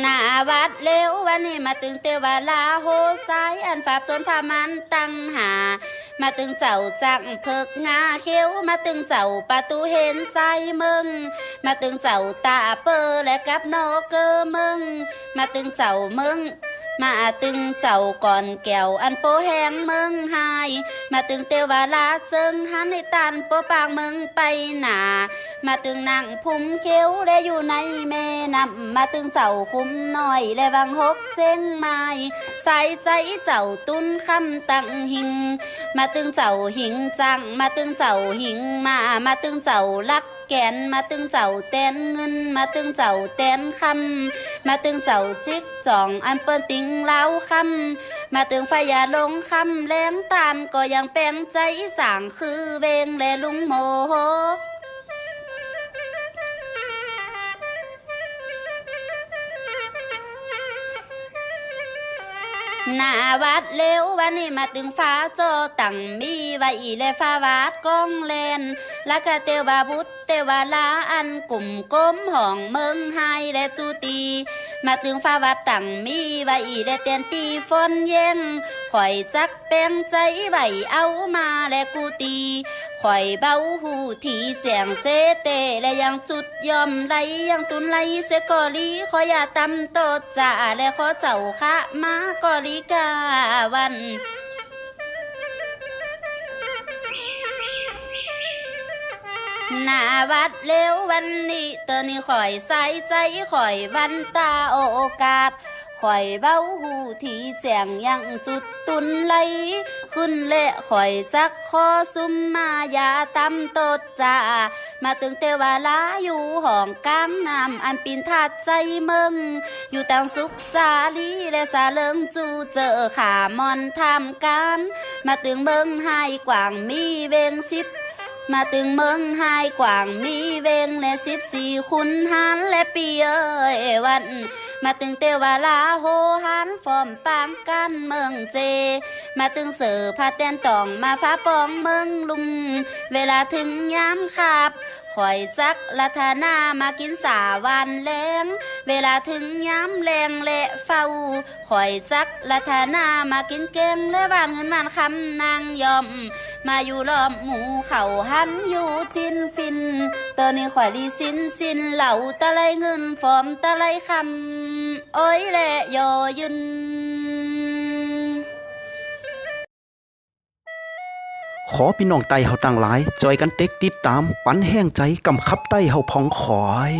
หน้าวัดเร็ววันนี้มาตึงเตวาลาโฮสายอันฝาบจนฝามันตั้งหา มาตึงเจ้าจักเพิกงาเขียวมาตึงเจ้าประตูเห็นไซมึง มาตึงเจ้าตาเปอและกับนอกเกอมึง มาตึงเจ้ามึง มาตึงเจ้าก่อนแก้วอันโปแหงเมืองหาย มาตึงเตวาลาเจิงหันในตันโปปางเมืองไปหนา มาตึงนางพุ่มเขียวและอยู่ในแม่น้ำมาตึงเจ้าคุ้มน้อยและวังหกเจงไม้ใส่ใจเจ้าตุ้นคำตั้งหิง มาตึงเจ้าหิงจัง มาตึงเจ้าหิงมา มาตึงเจ้าลัก แกนมาตึงเจ้าแตนเงิน มาตึงเจ้าแตนคำมาตึงเจ้าจิกจ่องอันเปิ้นติงเล้าคำมาตึงไฟยาลงคำแรงตานก็ยังแปลงใจสางคือเบงและลุงโม หน้าวัดเร็ววันนี้มาตึงฟ้าโจตั้งมีไว้แลฟ้าวาดกองแลนละก็เตวาบุตรเตวาลาอันกลุ่มก้มห้องเมืองไฮและจูตี มาตึงฟ้าวัดตั้งมีไว้และเตียนตีฝนเย็นข่อยจักแปลงใจไหวเอามาและกูตี ข่อยเบาหูที่แจงเสเตและยังจุดยอมไหลยังตุนไหลเสกอลีขออย่าตำโตจ่าและขอเจ้าค่ะมากอลีกาวันหน้าวัดเร็ววันนี้เตอนี่ข่อยใส่ใจข่อยวันตาโอกาส ข่อยเบ้าหูที่แจงยังจุดตุนไหลขึ้นเละข่อยจักคอซุมมายาตำตดจ่ามาตึงเตวาลาอยู่ห้องกลางน้ำอันปินทัดใจเมืองอยู่ต่างสุขสาลีและสาเลิงจูเจอขามอนทำการมาตึงเบิงให้กว่างมีเวงสิบมาตึงเมืองไฮกว่างมีเวงและสิบสี่คุณหันและปีเอยวัน มาตึงเตวาลาโฮหันฟอมปางกันเมืองเจ มาตึงเสือพาแตนตองมาฟ้าปองเมืองลุม เวลาถึงยามขับ ข่อยจักลัทนามากินสาวันแรงเวลาถึงยามแรงและเฝ้าข่อยจักลัทนามากินเก่งและวานเงินวานคำนางยอม มาอยู่ล้อมหมูเข่าหันอยู่จินฟินตอนนี้ข่อยลีสินสินเหล่าตะไลเงินฟอมตะไลคำโอ้ยและยอยืน ขอพี่น้องไตเฮาต่างหลายจอยกันเต็กติดตาม ปันแห้งใจกำคับไตเฮาพองขอย